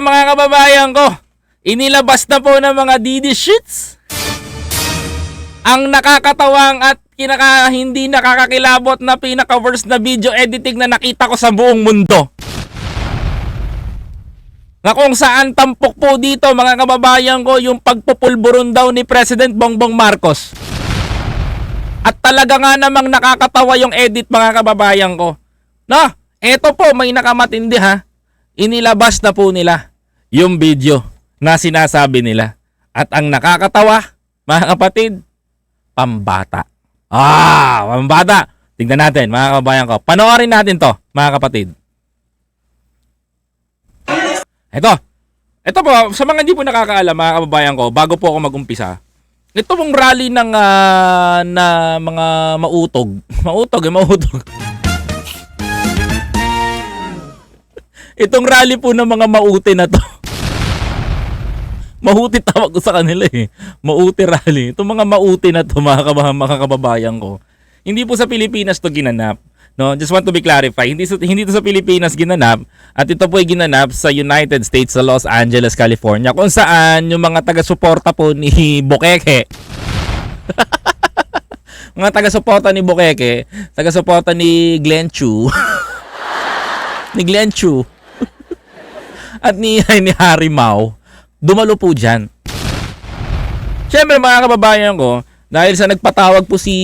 mga kababayan ko, inilabas na po ng mga Didi Shits ang nakakatawang at kinaka hindi nakakakilabot na pinaka-worst na video editing na nakita ko sa buong mundo. Na kung saan tampok po dito mga kababayan ko yung pagpupulburon daw ni President Bongbong Marcos. At talaga nga namang nakakatawa yung edit mga kababayan ko. No, eto po may nakamatindi ha. Inilabas na po nila yung video na sinasabi nila. At ang nakakatawa, mga kapatid, pambata. Ah, pambata. Tingnan natin mga kababayan ko. Panoorin natin to mga kapatid. Ito. Ito po, sa mga hindi po nakakaalam mga kababayan ko, bago po ako mag-umpisa, ito pong rally ng ah, na mga mautog. Mautog, eh, mautog. Itong rally po ng mga mauti na to. Mauti tawag ko sa kanila eh. Mauti rally. Itong mga mauti na to, mga, kaba- mga kababayan ko. Hindi po sa Pilipinas to ginanap. No, just want to be clarified. Hindi hindi to sa Pilipinas ginanap at ito po ay ginanap sa United States sa Los Angeles, California kung saan yung mga taga-suporta po ni Bukeke mga taga-suporta ni Bukeke, taga-suporta ni Glenn Chu, ni Glenn Chu, at ni, ni Harry Mau, dumalo po dyan. Siyempre mga kababayan ko, dahil sa nagpatawag po si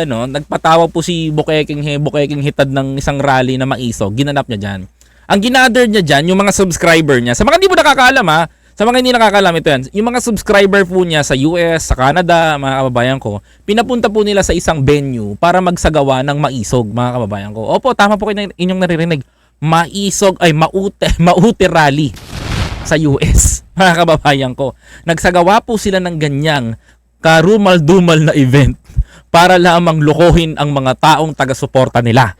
ano, nagpatawag po si Bukeking he, Bukeking hitad ng isang rally na maiso, ginanap niya diyan. Ang ginather niya diyan, yung mga subscriber niya. Sa mga hindi mo nakakaalam ha, sa mga hindi nakakaalam ito yan, yung mga subscriber po niya sa US, sa Canada, mga kababayan ko, pinapunta po nila sa isang venue para magsagawa ng maisog, mga kababayan ko. Opo, tama po kayo na- inyong naririnig. Maisog, ay maute, maute rally sa US, mga kababayan ko. Nagsagawa po sila ng ganyang karumal-dumal na event para lamang lukuhin ang mga taong taga-suporta nila.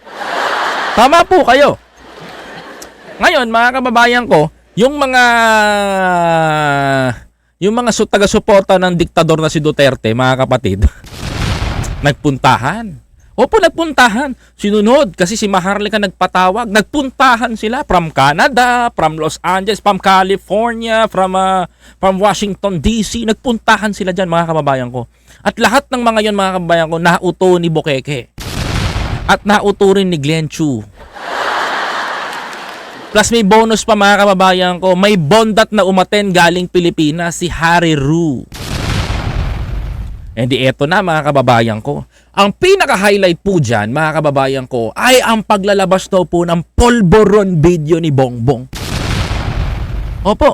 Tama po kayo. Ngayon, mga kababayan ko, yung mga yung mga su- taga-suporta ng diktador na si Duterte, mga kapatid, nagpuntahan. Opo, nagpuntahan. Sinunod kasi si Maharlika nagpatawag. Nagpuntahan sila from Canada, from Los Angeles, from California, from uh, from Washington DC. Nagpuntahan sila diyan mga kababayan ko. At lahat ng mga 'yon mga kababayan ko nauto ni Bukeke. At nauto rin ni Glenn Chu. Plus may bonus pa mga kababayan ko. May bondat na umaten galing Pilipinas si Harry Rue. Hindi eto na mga kababayan ko. Ang pinaka-highlight po dyan mga kababayan ko ay ang paglalabas daw po ng polboron video ni Bongbong. Opo,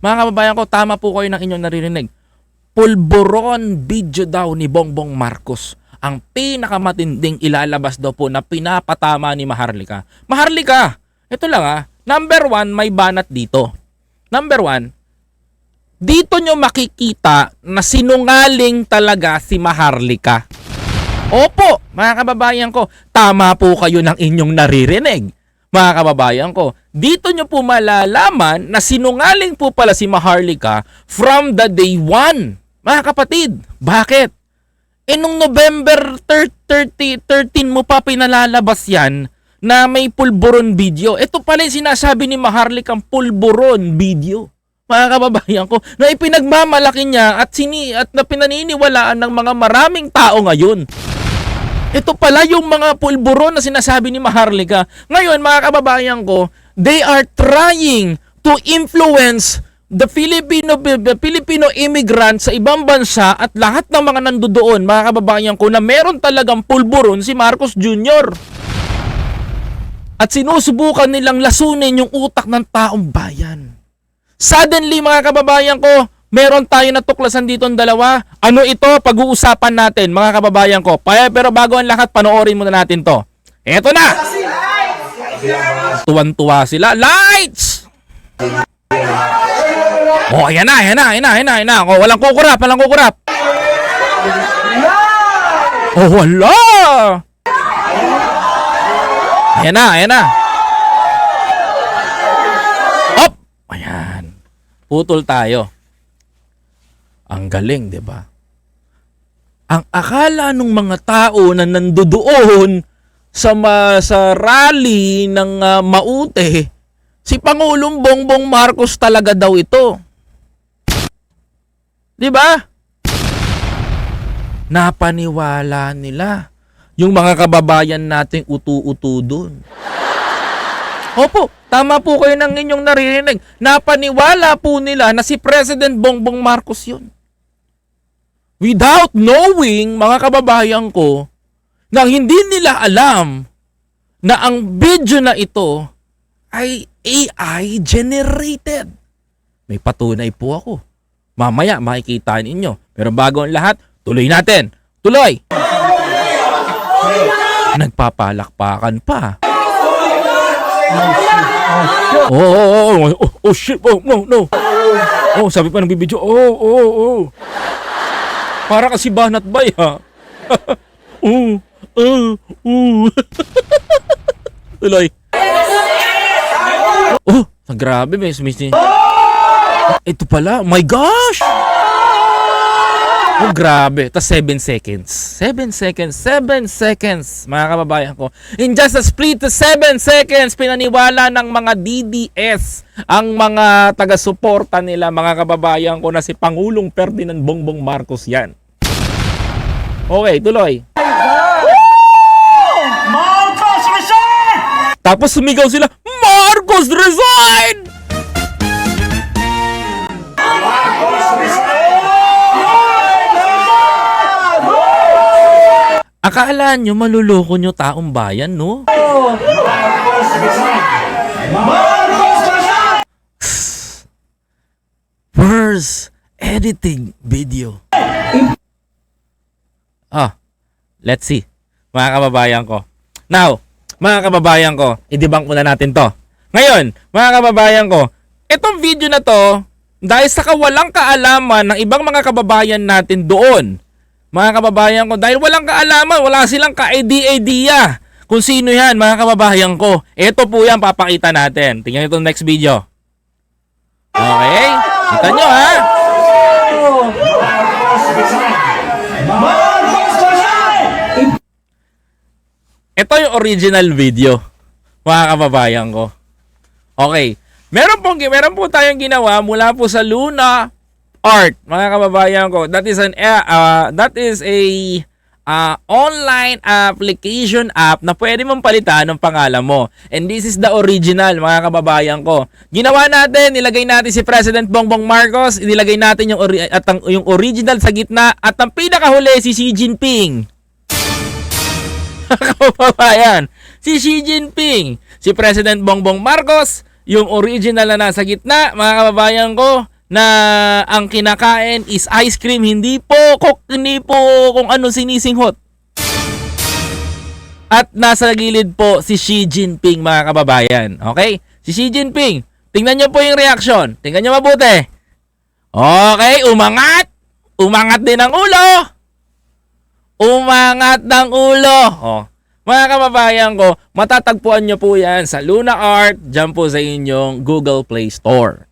mga kababayan ko, tama po kayo ng inyong naririnig. Pulboron video daw ni Bongbong Marcos. Ang pinakamatinding ilalabas daw po na pinapatama ni Maharlika. Maharlika, ito lang ah. Number one, may banat dito. Number one, dito nyo makikita na sinungaling talaga si Maharlika. Opo, mga kababayan ko, tama po kayo ng inyong naririnig. Mga kababayan ko, dito nyo po malalaman na sinungaling po pala si Maharlika from the day one. Mga kapatid, bakit? Eh nung November 30, 13 mo pa pinalalabas yan na may pulburon video. Ito pala yung sinasabi ni Maharlikang pulburon video mga kababayan ko, na ipinagmamalaki niya at sini at na pinaniniwalaan ng mga maraming tao ngayon. Ito pala yung mga pulburon na sinasabi ni Maharlika. Ngayon, mga kababayan ko, they are trying to influence the Filipino the Filipino immigrant sa ibang bansa at lahat ng mga nandoon, mga kababayan ko, na meron talagang pulburon si Marcos Jr. At sinusubukan nilang lasunin yung utak ng taong bayan. Suddenly mga kababayan ko, meron tayo natuklasan dito ng dalawa. Ano ito? Pag-uusapan natin mga kababayan ko. Pero bago ang lahat, panoorin muna natin to. Eto na! Tuwan-tuwa sila. Lights! Oh, ayan na, ayan na, ayan na, ayan na, ayan na. Oh, walang kukurap, walang kukurap. Oh, wala! Ayan na, ayan na. Op! Ayan. Putol tayo. Ang galing, 'di ba? Ang akala ng mga tao na nandoon sa sa rally ng ah, Maute Si Pangulong Bongbong Marcos talaga daw ito. 'Di ba? Napaniwala nila yung mga kababayan nating utu-utu doon. Opo, tama po kayo ng inyong naririnig. Napaniwala po nila na si President Bongbong Marcos yun. Without knowing, mga kababayan ko, na hindi nila alam na ang video na ito ay AI generated. May patunay po ako. Mamaya makikita ninyo. Pero bago ang lahat, tuloy natin. Tuloy! Nagpapalakpakan pa. Oh, oh, oh, oh, oh, shit, oh, no, no. Oh, sabi pa ng bibidyo, oh, oh, oh. Para kasi banat bay, ha? oh, oh, oh. Tuloy. Oh, grabe, may sumisni. Ito pala, my gosh! Oh, grabe. Tapos 7 seconds. 7 seconds. 7 seconds, mga kababayan ko. In just a split to 7 seconds, pinaniwala ng mga DDS ang mga taga-suporta nila, mga kababayan ko, na si Pangulong Ferdinand Bongbong Marcos yan. Okay, tuloy. Marcos resign! Tapos sumigaw sila, Marcos resign! Akala nyo maluloko nyo taong bayan, no? Resign! First editing video. Ah, let's see. Mga kababayan ko. Now, mga kababayan ko, idibang muna natin to. Ngayon, mga kababayan ko, itong video na to, dahil sa kawalang kaalaman ng ibang mga kababayan natin doon, mga kababayan ko, dahil walang kaalaman, wala silang ka-idea kung sino yan, mga kababayan ko. Ito po yan, papakita natin. Tingnan itong next video. Okay? Kita nyo ha? Ito yung original video, mga kababayan ko. Okay. Meron po, meron po tayong ginawa mula po sa Luna Art, mga kababayan ko. That is an uh, that is a uh, online application app na pwede mong palitan ng pangalan mo. And this is the original, mga kababayan ko. Ginawa natin, nilagay natin si President Bongbong Marcos, nilagay natin yung ori- at ang, yung original sa gitna at ang pinakahuli si Xi Jinping. kababayan, si Xi Jinping, si President Bongbong Marcos, yung original na nasa gitna, mga kababayan ko, na ang kinakain is ice cream, hindi po, kok, hindi po kung ano sinisinghot. At nasa gilid po si Xi Jinping, mga kababayan. Okay? Si Xi Jinping, tingnan nyo po yung reaction. Tingnan nyo mabuti. Okay, umangat. Umangat din ang ulo. Umangat ng ulo. Oh. Mga kababayan ko, matatagpuan nyo po yan sa Luna Art, dyan po sa inyong Google Play Store.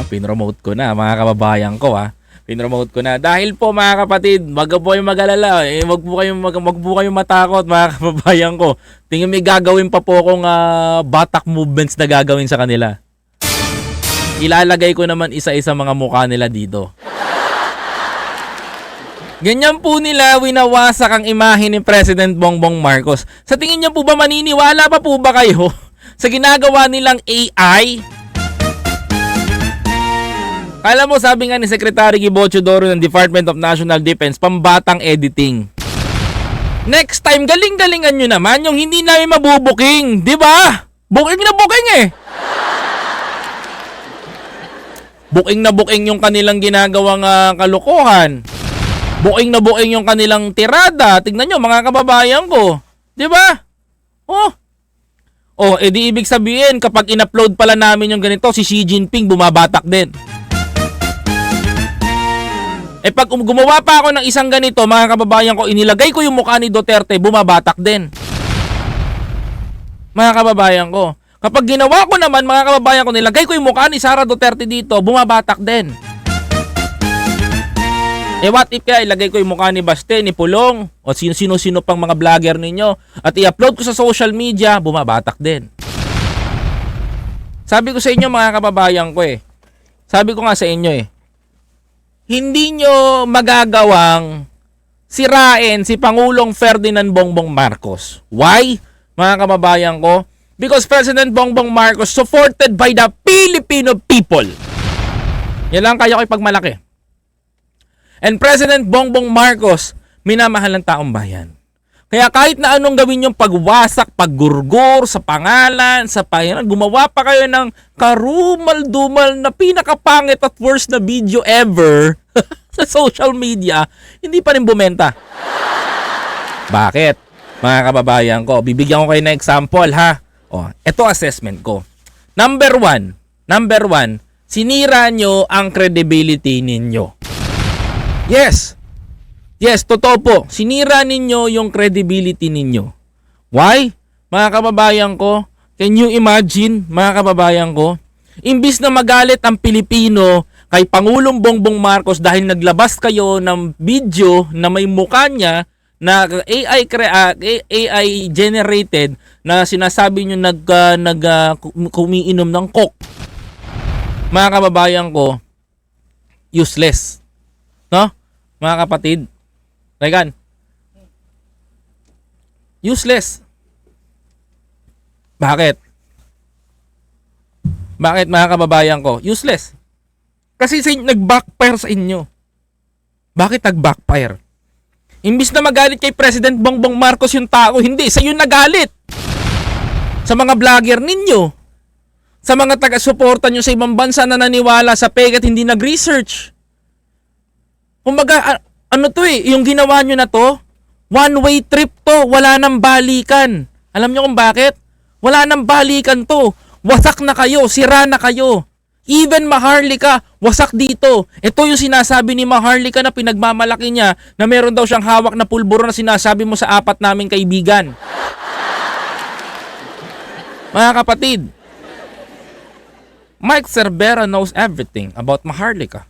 Ah, Pinromote ko na, mga kababayan ko ha. Pinromote ko na. Dahil po mga kapatid, wag po kayong mag-alala. Eh, wag po kayong, mag, wag po kayong matakot mga kababayan ko. Tingin may gagawin pa po akong ah, batak movements na gagawin sa kanila. Ilalagay ko naman isa-isa mga mukha nila dito. Ganyan po nila winawasak ang imahe ni President Bongbong Marcos. Sa tingin niyo po ba maniniwala pa po ba kayo sa ginagawa nilang AI? Kala mo sabi nga ni Secretary Gibo Chodoro ng Department of National Defense, pambatang editing. Next time, galing-galingan nyo naman yung hindi namin mabubuking. Di ba? Booking na booking eh. Booking na booking yung kanilang ginagawang ah, kalokohan. Booking na booking yung kanilang tirada. Tignan nyo mga kababayan ko. Di ba? Oh. Oh, edi ibig sabihin kapag in-upload pala namin yung ganito, si Xi Jinping bumabatak din. Eh pag um- gumawa pa ako ng isang ganito, mga kababayan ko, inilagay ko yung mukha ni Duterte, bumabatak din. Mga kababayan ko. Kapag ginawa ko naman, mga kababayan ko, nilagay ko yung mukha ni Sara Duterte dito, bumabatak din. Eh what if kaya ilagay ko yung mukha ni Baste, ni Pulong, o sino-sino pang mga vlogger ninyo, at i-upload ko sa social media, bumabatak din. Sabi ko sa inyo mga kababayan ko eh. Sabi ko nga sa inyo eh. Hindi nyo magagawang sirain si Pangulong Ferdinand Bongbong Marcos. Why? Mga kababayan ko, because President Bongbong Marcos supported by the Filipino people. Yan lang kaya ko ipagmalaki. And President Bongbong Marcos, minamahal ng taong bayan. Kaya kahit na anong gawin yung pagwasak, paggurgur sa pangalan, sa pangalan, gumawa pa kayo ng karumal-dumal na pinakapangit at worst na video ever sa social media, hindi pa rin bumenta. Bakit? Mga kababayan ko, bibigyan ko kayo ng example ha. O, ito assessment ko. Number one, number one, sinira nyo ang credibility ninyo. Yes, Yes, totoo po. Sinira ninyo yung credibility ninyo. Why? Mga kababayan ko, can you imagine, mga kababayan ko, imbis na magalit ang Pilipino kay Pangulong Bongbong Marcos dahil naglabas kayo ng video na may mukha niya na AI ah, AI generated na sinasabi niyo nag ah, nag ah, kumiinom ng coke. Mga kababayan ko, useless. No? Mga kapatid, Regan. Useless. Bakit? Bakit mga kababayan ko? Useless. Kasi sa nag-backfire sa inyo. Bakit nag-backfire? Imbis na magalit kay President Bongbong Marcos yung tao, hindi. Sa iyo nagalit. Sa mga vlogger ninyo. Sa mga taga-suporta nyo sa ibang bansa na naniwala sa peg at hindi nag-research. Kumbaga, a- ano to eh, yung ginawa nyo na to, one-way trip to, wala nang balikan. Alam nyo kung bakit? Wala nang balikan to. Wasak na kayo, sira na kayo. Even Maharlika, wasak dito. Ito yung sinasabi ni Maharlika na pinagmamalaki niya na meron daw siyang hawak na pulburo na sinasabi mo sa apat naming kaibigan. Mga kapatid, Mike Cervera knows everything about Maharlika.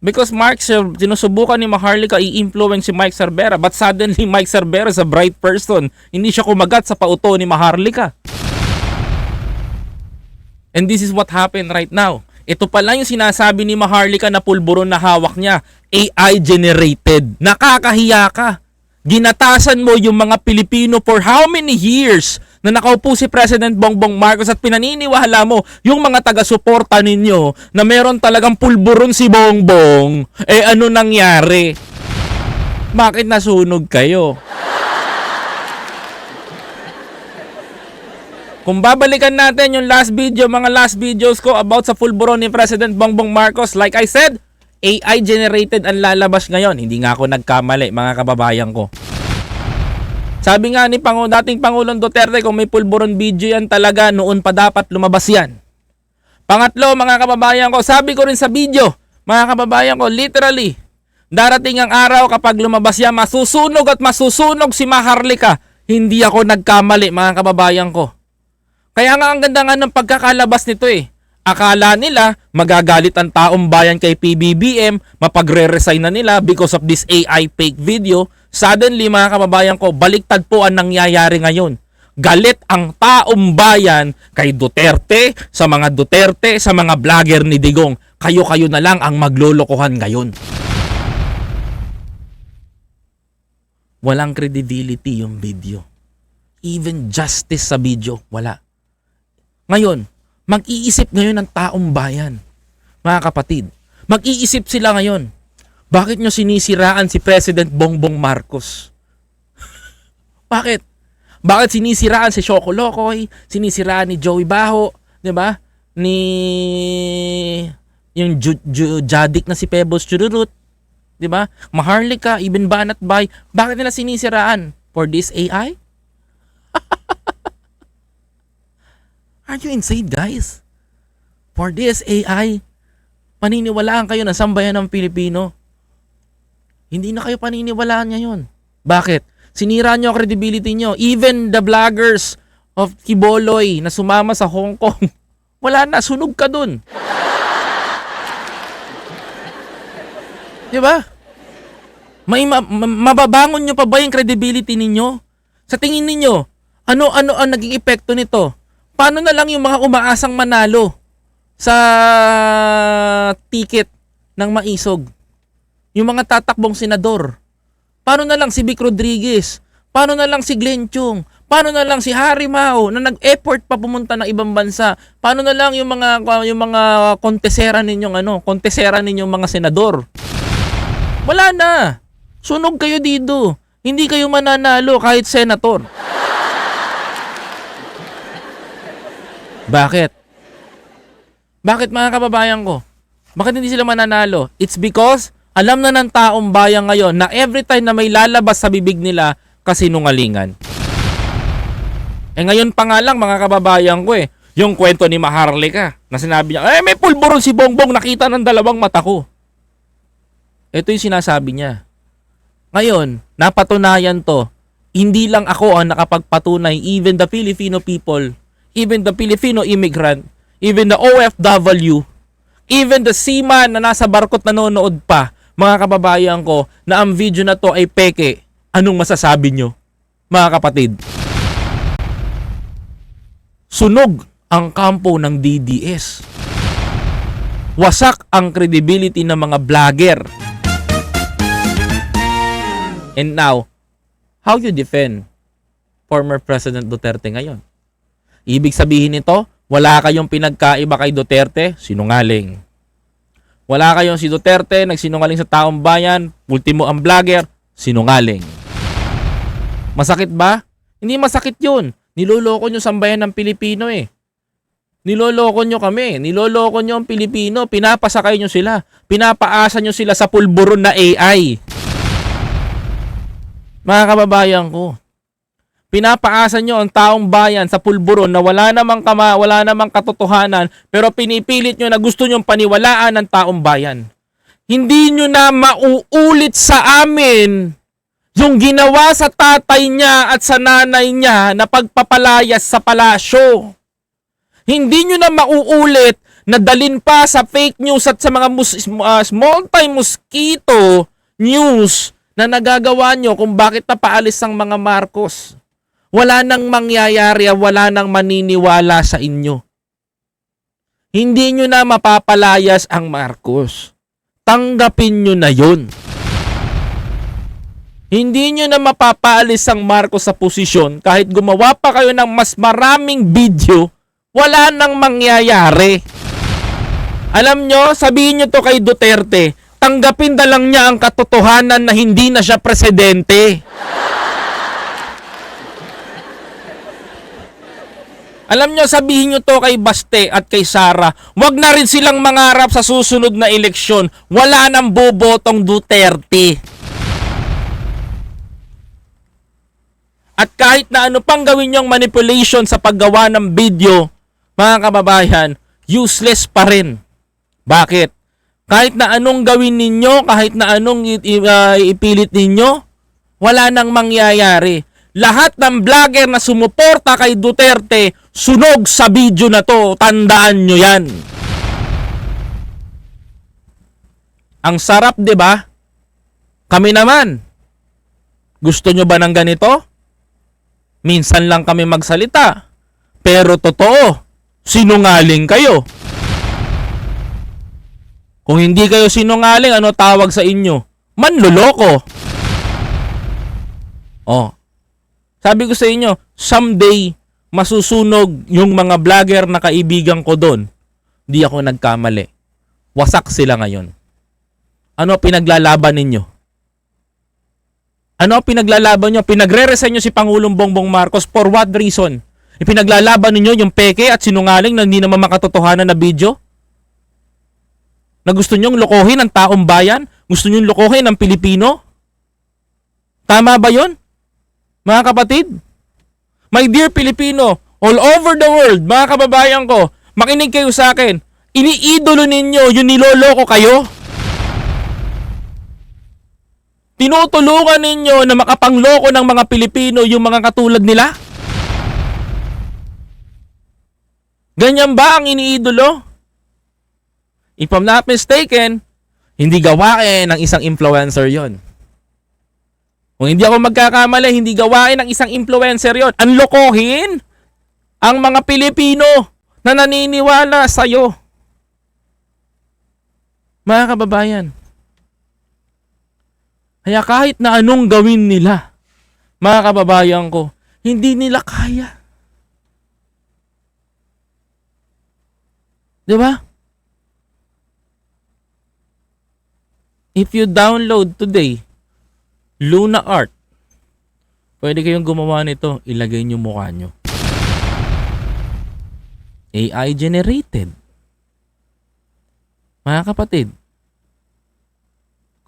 Because Cer- sinusubukan ni Maharlika i-influence si Mike Cervera but suddenly Mike Cervera is a bright person. Hindi siya kumagat sa pauto ni Maharlika. And this is what happened right now. Ito pala yung sinasabi ni Maharlika na pulburon na hawak niya. AI generated. Nakakahiya ka. Ginatasan mo yung mga Pilipino for how many years na nakaupo si President Bongbong Marcos at pinaniniwala mo yung mga taga-suporta ninyo na meron talagang pulburon si Bongbong. Eh ano nangyari? Bakit nasunog kayo? Kung babalikan natin yung last video, mga last videos ko about sa pulburon ni President Bongbong Marcos, like I said, AI generated ang lalabas ngayon. Hindi nga ako nagkamali, mga kababayan ko. Sabi nga ni Pangu, dating Pangulong Duterte, kung may pulburon video yan talaga, noon pa dapat lumabas yan. Pangatlo, mga kababayan ko, sabi ko rin sa video, mga kababayan ko, literally, darating ang araw kapag lumabas yan, masusunog at masusunog si Maharlika. Hindi ako nagkamali, mga kababayan ko. Kaya nga ang ganda nga ng pagkakalabas nito eh. Akala nila magagalit ang taong bayan kay PBBM, mapagre-resign na nila because of this AI fake video. Suddenly mga kababayan ko, baliktad po ang nangyayari ngayon. Galit ang taong bayan kay Duterte, sa mga Duterte, sa mga vlogger ni Digong. Kayo-kayo na lang ang maglolokohan ngayon. Walang credibility yung video. Even justice sa video, wala. Ngayon, mag-iisip ngayon ng taong bayan. Mga kapatid, mag-iisip sila ngayon. Bakit nyo sinisiraan si President Bongbong Marcos? Bakit? Bakit sinisiraan si Shoko Lokoy? Sinisiraan ni Joey Baho? 'Di ba? Ni yung Ju- Ju- Jadik na si Pebbles Chururut. 'Di ba? Maharlika, even Banat Bay. Bakit nila sinisiraan? For this AI? Are you insane, guys? For this AI, paniniwalaan kayo ng sambayan ng Pilipino. Hindi na kayo paniniwalaan ngayon. Bakit? Sinira nyo credibility nyo. Even the vloggers of Kiboloy na sumama sa Hong Kong, wala na, sunog ka dun. Di ba? May ma- ma- mababangon nyo pa ba yung credibility ninyo? Sa tingin ninyo, ano-ano ang naging epekto nito? Paano na lang yung mga umaasang manalo sa ticket ng maisog? Yung mga tatakbong senador. Paano na lang si Vic Rodriguez? Paano na lang si Glenn Chung? Paano na lang si Harry Mao na nag-effort pa pumunta ng ibang bansa? Paano na lang yung mga yung mga kontesera ninyong ano, kontesera ninyong mga senador? Wala na. Sunog kayo dito. Hindi kayo mananalo kahit senator. Bakit? Bakit mga kababayan ko? Bakit hindi sila mananalo? It's because alam na ng taong bayan ngayon na every time na may lalabas sa bibig nila kasinungalingan. Eh ngayon pa nga lang mga kababayan ko eh, yung kwento ni Maharlika na sinabi niya, eh may pulburon si Bongbong nakita ng dalawang mata ko. Ito yung sinasabi niya. Ngayon, napatunayan to. Hindi lang ako ang nakapagpatunay, even the Filipino people, even the Filipino immigrant, even the OFW, even the seaman na nasa barkot nanonood pa, mga kababayan ko, na ang video na to ay peke. Anong masasabi nyo, mga kapatid? Sunog ang kampo ng DDS. Wasak ang credibility ng mga vlogger. And now, how you defend former President Duterte ngayon? Ibig sabihin nito, wala kayong pinagkaiba kay Duterte, sinungaling. Wala kayong si Duterte, nagsinungaling sa taong bayan, ultimo ang vlogger, sinungaling. Masakit ba? Hindi masakit yun. Niloloko nyo sambayan ng Pilipino eh. Niloloko nyo kami. Niloloko nyo ang Pilipino. Pinapasakay nyo sila. Pinapaasa nyo sila sa pulburon na AI. Mga kababayan ko, pinapaasa nyo ang taong bayan sa pulburon na wala namang kama, wala namang katotohanan, pero pinipilit nyo na gusto nyong paniwalaan ng taong bayan. Hindi nyo na mauulit sa amin yung ginawa sa tatay niya at sa nanay niya na pagpapalayas sa palasyo. Hindi nyo na mauulit na dalin pa sa fake news at sa mga mus- uh, small time mosquito news na nagagawa nyo kung bakit napaalis ang mga Marcos. Wala nang mangyayari, wala nang maniniwala sa inyo. Hindi nyo na mapapalayas ang Marcos. Tanggapin nyo na yun. Hindi nyo na mapapaalis ang Marcos sa posisyon kahit gumawa pa kayo ng mas maraming video, wala nang mangyayari. Alam nyo, sabihin nyo to kay Duterte, tanggapin na lang niya ang katotohanan na hindi na siya presidente. Alam nyo, sabihin nyo to kay Baste at kay Sara, wag na rin silang mangarap sa susunod na eleksyon. Wala nang bobotong Duterte. At kahit na ano pang gawin yung manipulation sa paggawa ng video, mga kababayan, useless pa rin. Bakit? Kahit na anong gawin ninyo, kahit na anong uh, ipilit ninyo, wala nang mangyayari. Lahat ng vlogger na sumuporta kay Duterte, sunog sa video na to. Tandaan nyo yan. Ang sarap, 'di ba? Kami naman. Gusto nyo ba ng ganito? Minsan lang kami magsalita. Pero totoo, sinungaling kayo. Kung hindi kayo sinungaling, ano tawag sa inyo? Manluloko. Oh. Sabi ko sa inyo, someday masusunog yung mga vlogger na kaibigan ko doon. Di ako nagkamali. Wasak sila ngayon. Ano pinaglalaban ninyo? Ano pinaglalaban nyo? Pinagre-resign nyo si Pangulong Bongbong Marcos for what reason? Ipinaglalaban ninyo yung peke at sinungaling na hindi naman makatotohanan na video? Na gusto nyong lokohin ang taong bayan? Gusto nyong lokohin ang Pilipino? Tama ba yon? Mga kapatid? My dear Filipino, all over the world, mga kababayan ko, makinig kayo sa akin. Iniidolo ninyo yung niloloko kayo? Tinutulungan ninyo na makapangloko ng mga Pilipino yung mga katulad nila? Ganyan ba ang iniidolo? If I'm not mistaken, hindi gawain ng isang influencer yon. Kung hindi ako magkakamali, hindi gawain ng isang influencer yon. Ang lokohin ang mga Pilipino na naniniwala sa'yo. Mga kababayan. Kaya kahit na anong gawin nila, mga kababayan ko, hindi nila kaya. 'Di ba? If you download today Luna Art, pwede kayong gumawa nito, ilagay niyo mukha niyo. AI generated. Mga kapatid.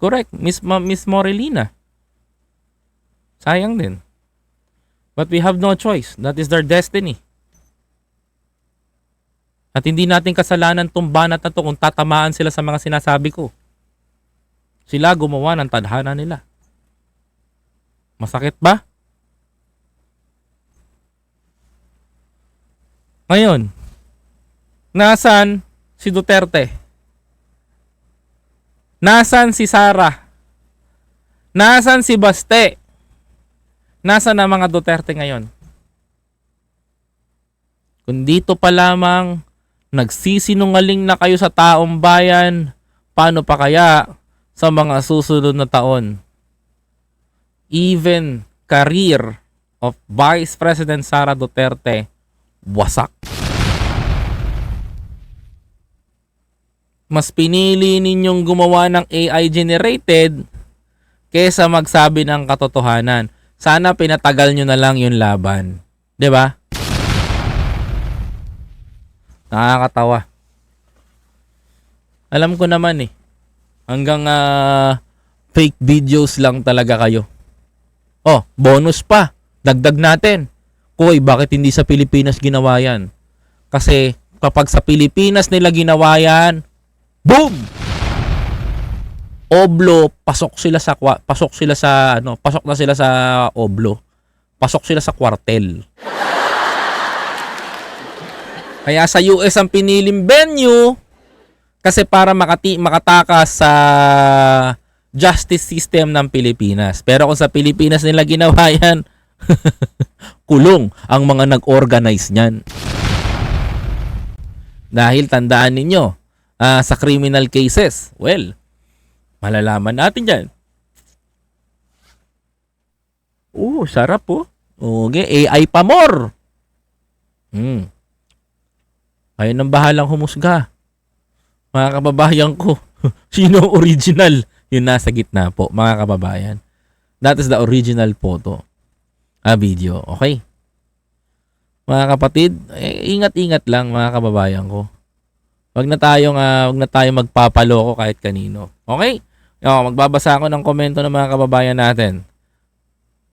Correct, Miss Ma- Miss Morelina. Sayang din. But we have no choice. That is their destiny. At hindi natin kasalanan tong banat na to kung tatamaan sila sa mga sinasabi ko. Sila gumawa ng tadhana nila. Masakit ba? Ngayon, nasan si Duterte? Nasan si Sara? Nasan si Baste? Nasaan ang mga Duterte ngayon? Kung dito pa lamang nagsisinungaling na kayo sa taong bayan, paano pa kaya sa mga susunod na taon? Even career of Vice President Sara Duterte wasak. Mas pinili ninyong gumawa ng AI generated kesa magsabi ng katotohanan. Sana pinatagal nyo na lang yung laban. ba? Nakakatawa. Alam ko naman eh. Hanggang ah, fake videos lang talaga kayo. Oh, bonus pa. Dagdag natin. Koy, bakit hindi sa Pilipinas ginawa yan? Kasi kapag sa Pilipinas nila ginawa yan, boom! Oblo, pasok sila sa pasok sila sa ano, pasok na sila sa Oblo. Pasok sila sa kwartel. Kaya sa US ang piniling venue kasi para makati makatakas sa justice system ng Pilipinas. Pero kung sa Pilipinas nila ginawa yan, kulong ang mga nag-organize niyan. Dahil tandaan ninyo, ah, sa criminal cases, well, malalaman natin yan. Oo, sarap po. Okay, AI pa more. Hmm. Kayo nang bahalang humusga. Mga kababayan ko, sino original? Yung nasa gitna po, mga kababayan. That is the original photo. Ah, video. Okay? Mga kapatid, eh, ingat-ingat lang mga kababayan ko. Wag na tayong ah, wag na tayong magpapaloko kahit kanino. Okay? O, magbabasa ako ng komento ng mga kababayan natin.